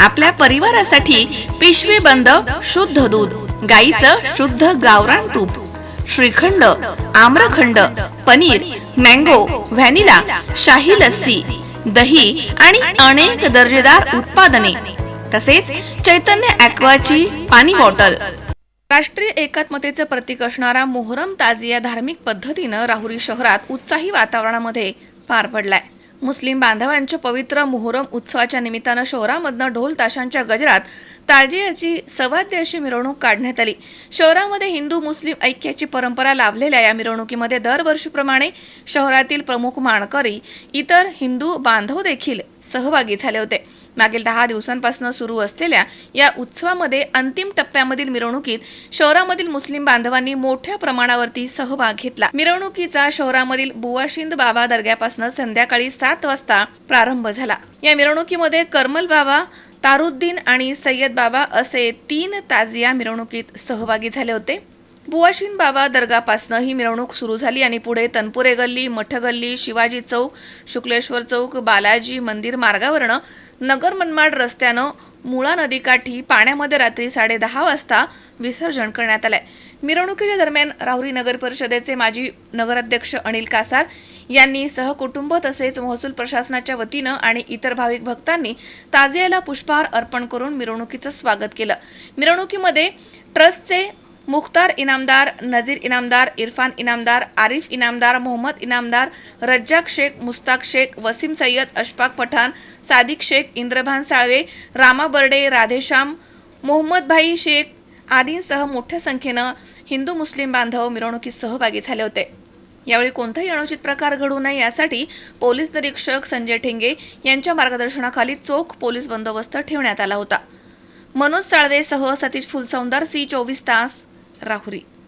आपल्या परिवारासाठी पिशवी बंद शुद्ध दूध गाईचं शुद्ध गावरान तूप श्रीखंड आम्रखंड पनीर मँगो व्हॅनिला शाही लस्सी दही आणि अनेक दर्जेदार उत्पादने तसेच चैतन्य ॲक्वाची पाणी बॉटल. राष्ट्रीय एकात्मतेचं प्रतीक असणारा मोहरम ताजिया धार्मिक पद्धतीनं राहुरी शहरात उत्साही वातावरणामध्ये पार पडलाय. मुस्लिम बांधवांच्या पवित्र मोहरम उत्सवाच्या निमित्तानं शहरामधनं ढोल ताशांच्या गजरात ताजियाची सवाद्य अशी मिरवणूक काढण्यात आली. शहरामध्ये हिंदू मुस्लिम ऐक्याची परंपरा लाभलेल्या या मिरवणुकीमध्ये दरवर्षीप्रमाणे शहरातील प्रमुख माणकरी इतर हिंदू बांधव देखील सहभागी झाले होते. मागील दहा दिवसांपासून सुरू असलेल्या या उत्सवामध्ये अंतिम टप्प्यामधील मिरवणुकीत शहरामधील मुस्लिम बांधवांनी मोठ्या प्रमाणावरती सहभाग घेतला. मिरवणुकीचा शहरामधील बुवाशिंद बाबा दर्ग्यापासून संध्याकाळी सात वाजता प्रारंभ झाला. या मिरवणुकीमध्ये करमल बाबा तारुद्दीन आणि सय्यद बाबा असे तीन ताजिया मिरवणुकीत सहभागी झाले होते. बुवाशीन बाबा दर्गापासनं ही मिरवणूक सुरू झाली आणि पुढे तनपुरे गल्ली मठगल्ली शिवाजी चौक शुक्लेश्वर चौक बालाजी मंदिर मार्गावरनं नगर मनमाड रस्त्यानं मुळा नदीकाठी पाण्यामध्ये रात्री साडेदहा वाजता विसर्जन करण्यात आलंय. मिरवणुकीच्या दरम्यान राहुरी नगर परिषदेचे माजी नगराध्यक्ष अनिल कासार यांनी सहकुटुंब तसेच महसूल प्रशासनाच्या वतीनं आणि इतर भाविक भक्तांनी ताजियाला पुष्पहार अर्पण करून मिरवणुकीचं स्वागत केलं. मिरवणुकीमध्ये ट्रस्टचे मुख्तार इनामदार नजीर इनामदार इरफान इनामदार आरिफ इनामदार मोहम्मद इनामदार रज्जाक शेख मुस्ताक शेख वसीम सय्यद अशफाक पठाण सादिक शेख इंद्रभान साळवे रामा बर्डे राधेश्याम मोहम्मद भाई शेख आदींसह मोठ्या संख्येनं हिंदू मुस्लिम बांधव मिरवणुकीत सहभागी झाले होते. यावेळी कोणताही अनुचित प्रकार घडू नये यासाठी पोलीस निरीक्षक संजय ठेंगे यांच्या मार्गदर्शनाखाली चोख पोलीस बंदोबस्त ठेवण्यात आला होता. मनोज साळवेसह सतीश फुलसौंदर सी चोवीस तास राहुरी.